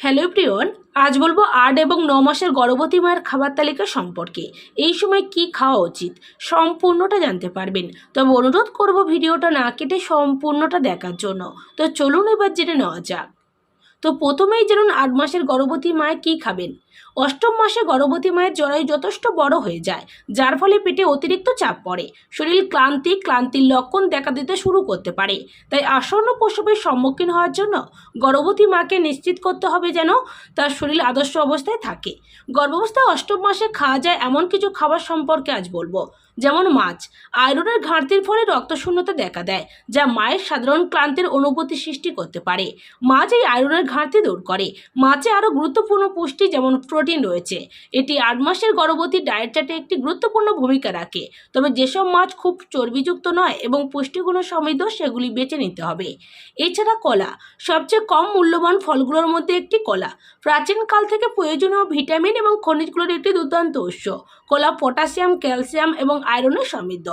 Hello প্রিয়ন আজ বলব আট এবং ন মাসের গর্ভবতী মায়ের খাবার তালিকা সম্পর্কে। এই সময় কি খাওয়া উচিত, সম্পূর্ণটা জানতে পারবেন। তবে অনুরোধ করব ভিডিওটা না কেটে সম্পূর্ণটা দেখার জন্য। তো চলুন এবার জেনে নেওয়া যাক। তো প্রথমেই জানুন আট মাসের গর্ভবতী মায়ে কী খাবেন। অষ্টম মাসে গর্ভবতী মায়ের জরায়ু যথেষ্ট বড় হয়ে যায়, যার ফলে পেটে অতিরিক্ত চাপ পড়ে। শরীর ক্লান্তি, ক্লান্তির লক্ষণ দেখা দিতে শুরু করতে পারে। তাই আসন্ন প্রসবের সম্মুখীন হওয়ার জন্য গর্ভবতী মাকে নিশ্চিত করতে হবে যেন তার শরীর আদর্শ অবস্থায় থাকে। গর্ভাবস্থায় অষ্টম মাসে খাওয়া যায় এমন কিছু খাবার সম্পর্কে আজ বলব। যেমন মাছ, আয়রনের ঘাটতির ফলে রক্তশূন্যতা দেখা দেয়, যা মায়ের সাধারণ ক্লান্তির অনুভূতি সৃষ্টি করতে পারে। মাছ এই আয়রনের ঘাটতি দূর করে। মাছে আরও গুরুত্বপূর্ণ পুষ্টি যেমন প্রোটিন রয়েছে। এটি আট মাসের গর্ভবতী ডায়েট চার্টে একটি গুরুত্বপূর্ণ ভূমিকা রাখে। তবে যেসব মাছ খুব চর্বিযুক্ত নয় এবং পুষ্টিগুণ সমৃদ্ধ, সেগুলি বেছে নিতে হবে। এছাড়া কলা। সবচেয়ে কম মূল্যবান ফলগুলোর মধ্যে একটি কলা। প্রাচীনকাল থেকে প্রয়োজনীয় ভিটামিন এবং খনিজগুলোর একটি দুর্দান্ত উৎস। কলা পটাশিয়াম, ক্যালসিয়াম এবং আয়রনের সমৃদ্ধ।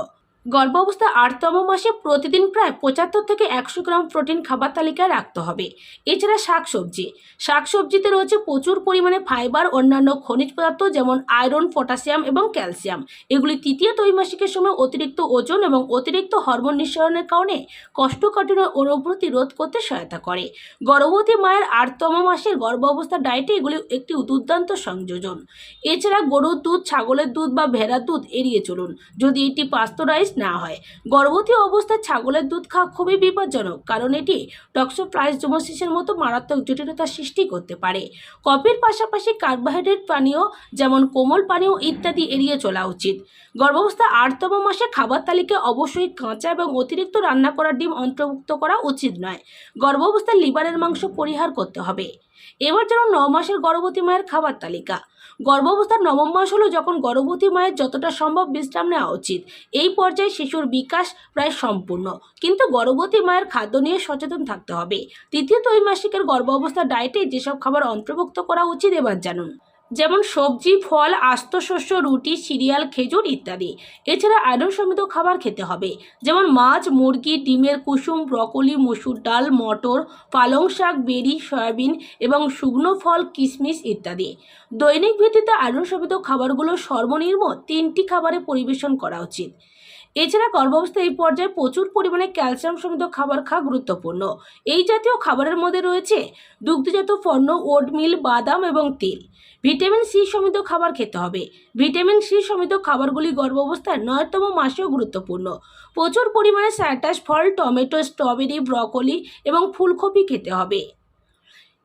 গর্ভাবস্থা আটতম মাসে প্রতিদিন প্রায় পঁচাত্তর থেকে একশো গ্রাম প্রোটিন খাবার তালিকায় রাখতে হবে। এছাড়া শাকসবজি। শাকসবজিতে রয়েছে প্রচুর পরিমাণে ফাইবার, অন্যান্য খনিজ পদার্থ যেমন আয়রন, পটাশিয়াম এবং ক্যালসিয়াম। এগুলি তৃতীয় ত্রৈমাসিকের সময় অতিরিক্ত ওজন এবং অতিরিক্ত হরমোন নিঃসরণের কারণে কোষ্ঠকাঠিন্য অনুভূতি প্রতিরোধ করতে সহায়তা করে। গর্ভবতী মায়ের আটতম মাসের গর্ভ অবস্থা ডায়েটে এগুলি একটি দুর্দান্ত সংযোজন। এছাড়া গরুর দুধ, ছাগলের দুধ বা ভেড়ার দুধ এড়িয়ে চলুন। যদি এটি পাস্তরাইজ না হয়। গর্ভবতী অবস্থায় ছাগলের দুধ খাওয়া খুবই বিপজ্জনক, কারণ এটি টক্সোপ্লাইজোমোসিসের মতো মারাত্মক জটিলতা সৃষ্টি করতে পারে। কফির পাশাপাশি কার্বোহাইড্রেট পানীয়, যেমন কোমল পানীয় ইত্যাদি এড়িয়ে চলা উচিত। গর্ভাবস্থা আটতম মাসে খাবার তালিকায় অবশ্যই কাঁচা এবং অতিরিক্ত রান্না করা ডিম অন্তর্ভুক্ত করা উচিত নয়। গর্ভাবস্থায় লিভারের মাংস পরিহার করতে হবে। এবার যেন ন মাসের গর্ভবতী মায়ের খাবার তালিকা। গর্ভাবস্থার নবম মাস হলো যখন গর্ভবতী মায়ের যতটা সম্ভব বিশ্রাম নেওয়া উচিত। এই পর্যায়ে শিশুর বিকাশ প্রায় সম্পূর্ণ। কিন্তু গর্ভবতী মায়ের খাদ্য নিয়ে সচেতন থাকতে হবে। তৃতীয় ত্রৈমাসিকের গর্ভাবস্থার ডায়েটে যেসব খাবার অন্তর্ভুক্ত করা উচিত, এবার জানুন। যেমন সবজি, ফল, আস্ত শস্য, রুটি, সিরিয়াল, খেজুর ইত্যাদি। এছাড়া আয়রন সমৃদ্ধ খাবার খেতে হবে। যেমন মাছ, মুরগি, ডিমের কুসুম, ব্রকলি, মসুর ডাল, মটর, পালং শাক, বেরি, সয়াবিন এবং শুকনো ফল কিশমিশ ইত্যাদি। দৈনিক ভিত্তিতে আয়রন সমৃদ্ধ খাবারগুলো সর্বনিম্ন তিনটি খাবারে পরিবেশন করা উচিত। এছাড়া গর্ভাবস্থায় এই পর্যায়ে প্রচুর পরিমাণে ক্যালসিয়াম সমৃদ্ধ খাবার খাওয়া গুরুত্বপূর্ণ। এই জাতীয় খাবারের মধ্যে রয়েছে দুগ্ধজাত পণ্য, ওটমিল, বাদাম এবং তেল। ভিটামিন সি সমৃদ্ধ খাবার খেতে হবে। ভিটামিন সি সমৃদ্ধ খাবারগুলি গর্ভাবস্থায় নয়তম মাসেও গুরুত্বপূর্ণ। প্রচুর পরিমাণে স্যাটাস, ফল, টমেটো, স্ট্রবেরি, ব্রকলি এবং ফুলকপি খেতে হবে।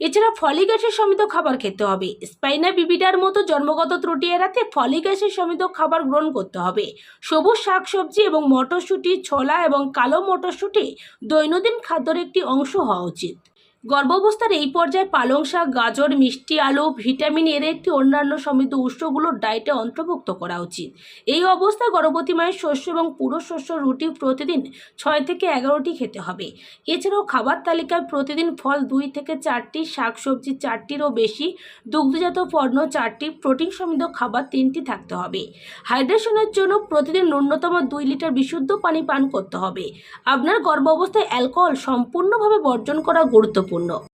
এছাড়া ফলিক অ্যাসিড সমিত খাবার খেতে হবে। স্পাইনা বিবিডার মতো জন্মগত ত্রুটি এড়াতে ফলিক অ্যাসিড সমিত খাবার গ্রহণ করতে হবে। সবুজ শাকসবজি এবং মটরশুঁটি, ছোলা এবং কালো মটরশুঁটি দৈনন্দিন খাদ্যের একটি অংশ হওয়া উচিত। গর্ভাবস্থার এই পর্যায়ে পালং শাক, গাজর, মিষ্টি, আলু, ভিটামিন এর একটি অন্যান্য সমৃদ্ধ উৎসগুলোর ডায়েটে অন্তর্ভুক্ত করা উচিত। এই অবস্থায় গর্ভবতী মায়ের শস্য এবং পুরো শস্য রুটি প্রতিদিন ছয় থেকে এগারোটি খেতে হবে। এছাড়াও খাবার তালিকায় প্রতিদিন ফল দুই থেকে চারটি, শাকসবজি চারটিরও বেশি, দুগ্ধজাত পণ্য চারটি, প্রোটিন সমৃদ্ধ খাবার তিনটি থাকতে হবে। হাইড্রেশনের জন্য প্রতিদিন ন্যূনতম দুই লিটার বিশুদ্ধ পানি পান করতে হবে। আপনার গর্ভ অবস্থায় অ্যালকোহল সম্পূর্ণভাবে বর্জন করা গুরুত্বপূর্ণ Facebook no.